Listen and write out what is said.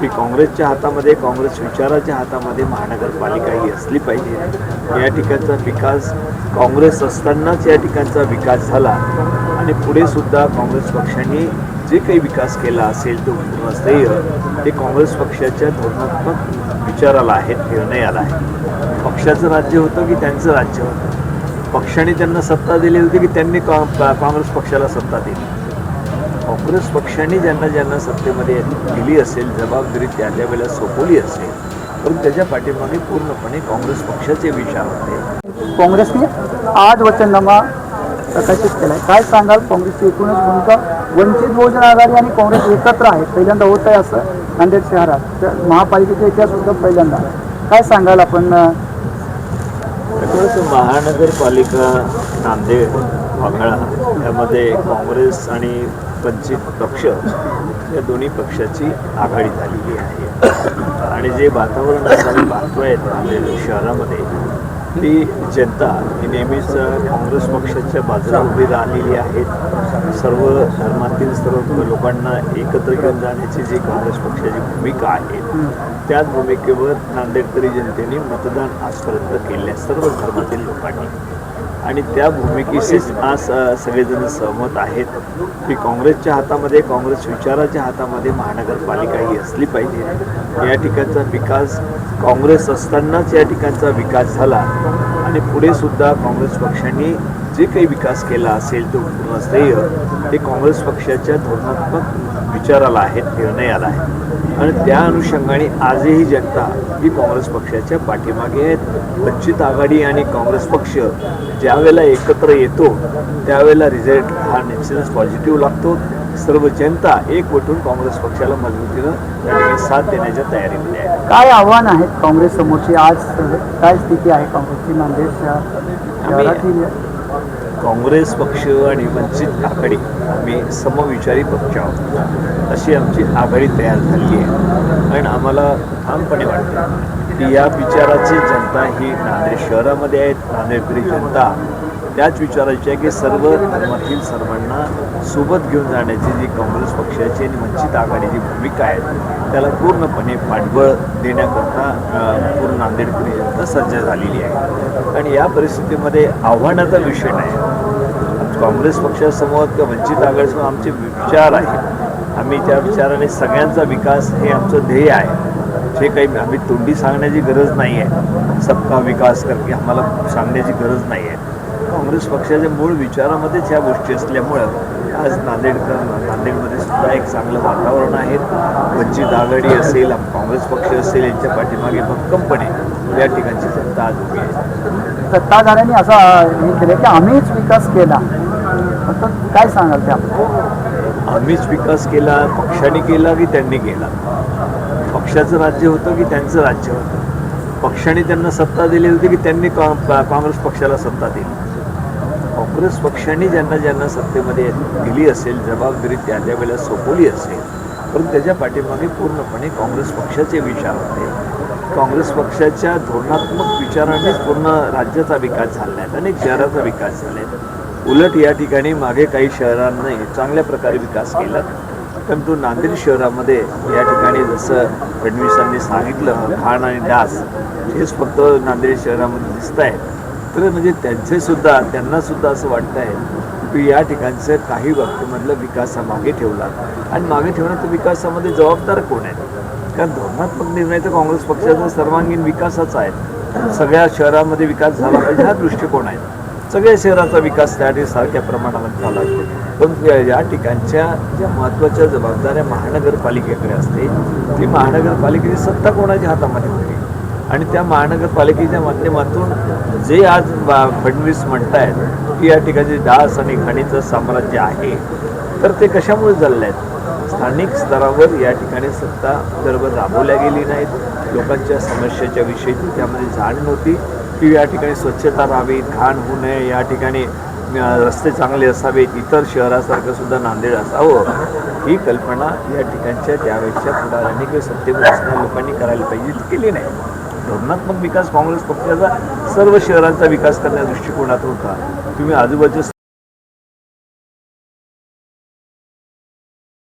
की काँग्रेसच्या हातामध्ये काँग्रेस विचाराच्या हातामध्ये महानगरपालिका ही असली पाहिजे. या ठिकाणचा विकास काँग्रेस असतानाच या ठिकाणचा विकास झाला. आणि पुढे सुद्धा काँग्रेस पक्षाने जे काही विकास केला असेल तो पूर्ण ते काँग्रेस पक्षाच्या धोरणात्मक विचाराला आहे निर्णयाला आहे पक्षाचं राज्य होतं की त्यांचं राज्य होतं? पक्षाने त्यांना सत्ता दिली होती की त्यांनी काँ- काँग्रेस पक्षाला सत्ता दिली? काँग्रेस पक्षाने ज्यांना ज्यांना सत्तेमध्ये दिली असेल जबाबदारी त्या त्या वेळेला सोपवली असेल पण त्याच्या पाठीमागे पूर्णपणे काँग्रेस पक्षाचे विचार होते. काँग्रेसने आज वचननामा प्रकाशित केला आहे काय सांगाल? काँग्रेसची एकूणच भूमिका वंचित बहुजन आघाडी आणि काँग्रेस एकत्र आहे. पहिल्यांदा होत आहे असं नांदेड शहरात. तर महापालिकेचा इतिहास सुद्धा पहिल्यांदा. काय सांगाल आपण? महानगरपालिका नांदेड वाघाळा यामध्ये काँग्रेस आणि वंचित पक्ष या दोन्ही पक्षाची आघाडी झालेली आहे. आणि जे वातावरण आज पाहतो आहे नांदेड शहरामध्ये ती जनता ही नेहमीच काँग्रेस पक्षाच्या बाजूला उभी राहिलेली आहेत सर्व धर्मातील सर्व लोकांना एकत्र घेऊन जाण्याची जी काँग्रेस पक्षाची भूमिका आहे त्याच भूमिकेवर नांदेडकरी जनतेने मतदान आजपर्यंत केले सर्व धर्मातील लोकांनी. आणि त्या भूमिकेशीच आज सगळेजण सहमत आहेत की काँग्रेसच्या हातामध्ये काँग्रेस विचाराच्या हातामध्ये महानगरपालिका ही असली पाहिजे. या ठिकाणचा विकास काँग्रेस असतानाच या ठिकाणचा विकास झाला आणि पुढे सुद्धा काँग्रेस पक्षाने जे काही विकास केला असेल तो श्रेय ते काँग्रेस पक्षाच्या धोरणात्मक विचाराला आहे निर्णयाला आहे आणि त्या अनुषंगाने आजही जनता ही काँग्रेस पक्षाच्या पाठीमागे आहेत. वंचित आघाडी आणि काँग्रेस पक्ष ज्या वेळेला एकत्र येतो त्यावेळेला रिझल्ट हा निश्चितच पॉझिटिव्ह लागतो. सर्व जनता एकवटून काँग्रेस पक्षाला मजबूतीनं साथ देण्याच्या तयारीमध्ये आहे. काय आव्हान आहेत काँग्रेस समोरची आज काय स्थिती आहे? काँग्रेसची नांदेड शहरातील काँग्रेस पक्ष आणि वंचित आघाडी आम्ही समविचारी पक्ष आहोत. अशी आमची आघाडी तयार झाली आहे. आणि आम्हाला ठामपणे वाटतं की या विचाराची जनता ही नांदेड शहरामध्ये आहेत. नांदेडकरी जनता त्याच विचाराची आहे की सर्व धर्मातील सर्वांना सोबत घेऊन जाण्याची जी काँग्रेस पक्षाची आणि वंचित आघाडीची भूमिका आहे त्याला पूर्णपणे पाठबळ देण्याकरता पूर्ण नांदेडकडे जनता सज्ज झालेली आहे. आणि या परिस्थितीमध्ये आव्हानाचा विषय नाही. काँग्रेस पक्षासमोर किंवा वंचित आघाडीसमोर आमचे विचार आहेत. आम्ही त्या विचाराने सगळ्यांचा विकास हे आमचं ध्येय आहे. जे काही आम्ही तोंडी सांगण्याची गरज नाही आहे. सबका विकास करके आम्हाला सांगण्याची गरज नाही आहे. काँग्रेस पक्षाच्या मूळ विचारामध्येच ह्या गोष्टी असल्यामुळं आज नांदेडकर नांदेडमध्ये सुद्धा एक चांगलं वातावरण आहे. वंचित आघाडी असेल काँग्रेस पक्ष असेल यांच्या पाठीमागे भक्कमपणे या ठिकाणची जनता आज उभी आहे. सत्ताधाऱ्यांनी असा हे केलं की आम्हीच विकास केला. फक्त काय सांगाल त्या आम्हीच विकास केला पक्षाने केला की त्यांनी केला? पक्षाचं राज्य होतं की त्यांचं राज्य होतं? पक्षाने त्यांना सत्ता दिली होती की त्यांनी काँग्रेस पक्षाला सत्ता दिली? काँग्रेस पक्षाने ज्यांना ज्यांना सत्तेमध्ये दिली असेल जबाबदारी त्या त्या वेळेला सोपवली असेल परंतु त्याच्या पाठीमागे पूर्णपणे काँग्रेस पक्षाचे विचार होते. काँग्रेस पक्षाच्या धोरणात्मक विचारानेच पूर्ण राज्याचा विकास झाला आहे अनेक शहराचा विकास झाला आहे उलट या ठिकाणी मागे काही शहरांनी चांगल्या प्रकारे विकास केला. परंतु नांदेड शहरामध्ये या ठिकाणी जसं फडणवीसांनी सांगितलं खाण आणि डास हेच फक्त नांदेड शहरामध्ये दिसत आहे तर म्हणजे त्यांचे सुद्धा त्यांना सुद्धा असं वाटत आहे की या ठिकाणचं काही बाबतीमधलं विकास हा मागे ठेवला आणि मागे ठेवण्याच्या विकासामध्ये जबाबदार कोण आहेत कारण धोरणात्मक निर्णय तर काँग्रेस पक्षाचा सर्वांगीण विकासाचा आहे. सगळ्या शहरामध्ये विकास झाला पाहिजे हा दृष्टिकोन आहे. सगळ्या शहराचा विकास त्यासाठी सारख्या प्रमाणामध्ये झाला पण या- या ठिकाणच्या ज्या महत्त्वाच्या जबाबदाऱ्या महानगरपालिकेकडे असते ती महानगरपालिकेची सत्ता कोणाच्या हातामध्ये होती? आणि त्या महानगरपालिकेच्या माध्यमातून जे आज बा- फडणवीस म्हणतायत की या ठिकाणी डास आणि घाणीचं साम्राज्य आहे तर ते कशामुळे झालेलं आहेत? स्थानिक स्तरावर या ठिकाणी सत्ता बरोबर राबवल्या गेली नाहीत लोकांच्या समस्येच्या विषयी त्यामध्ये जाण नव्हती की या ठिकाणी स्वच्छता राहावी घाण होऊ नये या ठिकाणी रस्ते चांगले असावेत इतर शहरासारखं सुद्धा नांदेड असावं ही कल्पना या ठिकाणच्या त्यावेळेच्या पुढाऱ्यांनी किंवा सत्तेवर असणाऱ्या लोकांनी करायला पाहिजे केली नाही. धोरणात्मक विकास काँग्रेस पक्षाचा सर्व शहरांचा विकास करण्या दृष्टिकोनात होता. तुम्ही आजूबाजूच्या